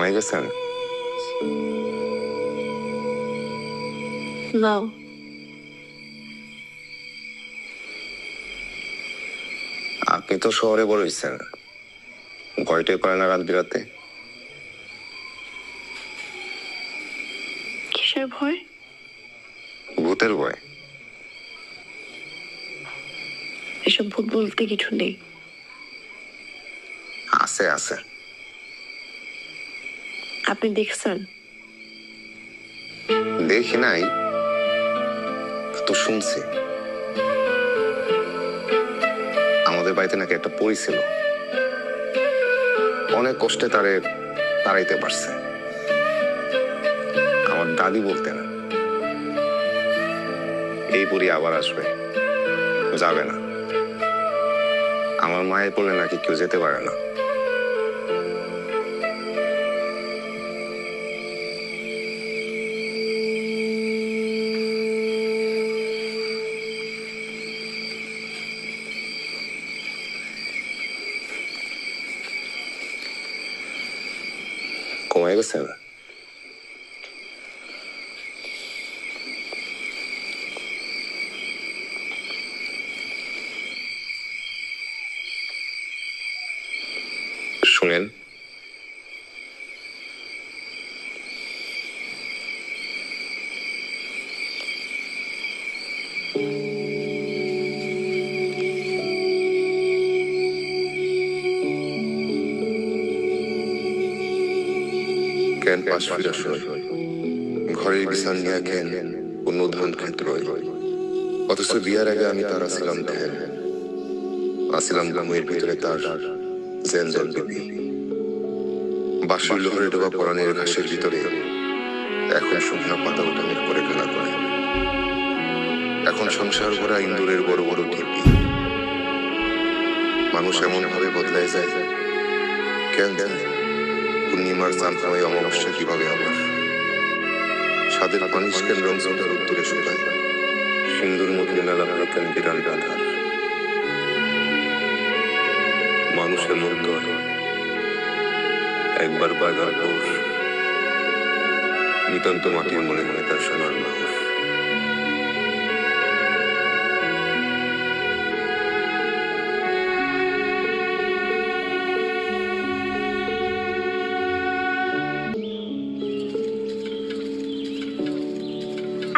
ঘুমাই গেছেন না। আপনি তো শহরে বড় হয়েছেন। ভয়টাই করে না রাত বিরাতে? কিসের ভয়? ভূতের ভয়। এসব ভূত বলতে কিছু নেই। আছে আছে। আপনি দেখছেন? দেখি নাই, তো শুনছি। আমাদের বাড়িতে নাকি একটা পরি ছিল। অনেক কষ্টে তারে তাড়াইতে পারছে। আমার দাদি বলতেন, এই পরি আবার আসবে, যাবে না। আমার মায়ের বলে নাকি কেউ যেতে পারে না। com egocentro. É, você? thank জ্ঞান পাশ ফিরা সই ঘরের বিছান নিয়ে জ্ঞান অন্য ধান ক্ষেত্র অথচ বিয়ার আগে আমি তার আসিলাম ধ্যান। আসিলাম ঘুমের ভিতরে তার জেল জল বিবি বাসুর লোহরে ডোবা পরানের ঘাসের ভিতরে এখন শুকনো পাতা উঠানের করে খেলা করে। এখন সংসার ভরা ইন্দুরের বড় বড় টিপি মানুষ এমন ভাবে বদলায় যায়, কেন জানে? পূর্ণিমার হয় অমাবস্যা, কীভাবে আমার? সাদের কনিষ্কের কেন রং সোটার উত্তরে শুকায়। সিন্দুর মধ্যে মেলা বিড়াল বিরান গাধার মানুষের মন্দর একবার বাগার নিতান্ত মাটির মনে মনে তার সোনার মানুষ।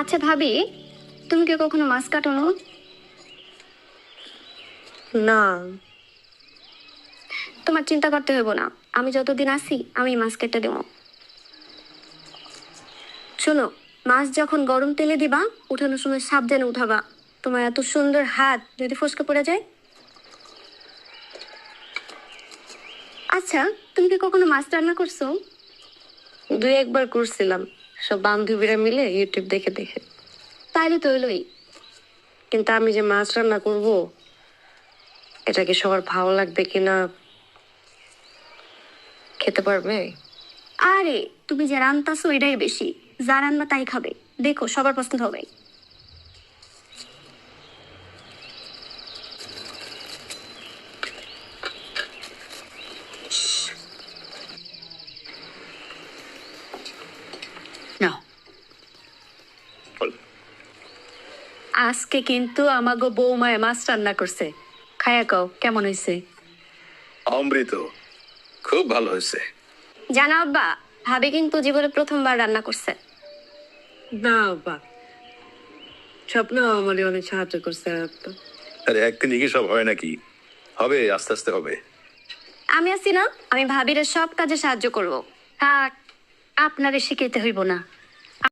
আচ্ছা ভাবি তুমি কি কখনো মাছ কাটানো? না। তোমার চিন্তা করতে হইব না। আমি যতদিন আসি আমি মাছ কেটে দেবো। শোনো মাছ যখন গরম তেলে দিবা উঠানোর সময় সাবধানে উঠাবা। তোমার এত সুন্দর হাত যদি ফসকে পড়ে যায়। আচ্ছা তুমি কি কখনো মাছ রান্না করছ? দুই একবার করছিলাম। সব বান্ধবীরা মিলে ইউটিউব দেখে দেখে। তাইলে তো হইলোই কিন্তু আমি যে মাছ রান্না করব, এটা কি সবার ভালো লাগবে কিনা খেতে পারবে? আরে, তুমি যে রান্তাছো এটাই বেশি। যা রান্না তাই খাবে। দেখো, সবার পছন্দ হবে। আজকে কিন্তু আমাগো বৌমায় মাছ রান্না করছে। খায়া কও কেমন হয়েছে অমৃত খুব ভালো হয়েছে জানা আব্বা ভাবি কিন্তু জীবনে প্রথমবার রান্না করছে। না বা স্বপ্ন আমার অনেক সাহায্য করছে তো আরে একদিন কি সব হয় নাকি? হবে আস্তে আস্তে হবে। আমি আছি না আমি ভাবির সব কাজে সাহায্য করব। থাক আপনারে শিখাইতে হইব না।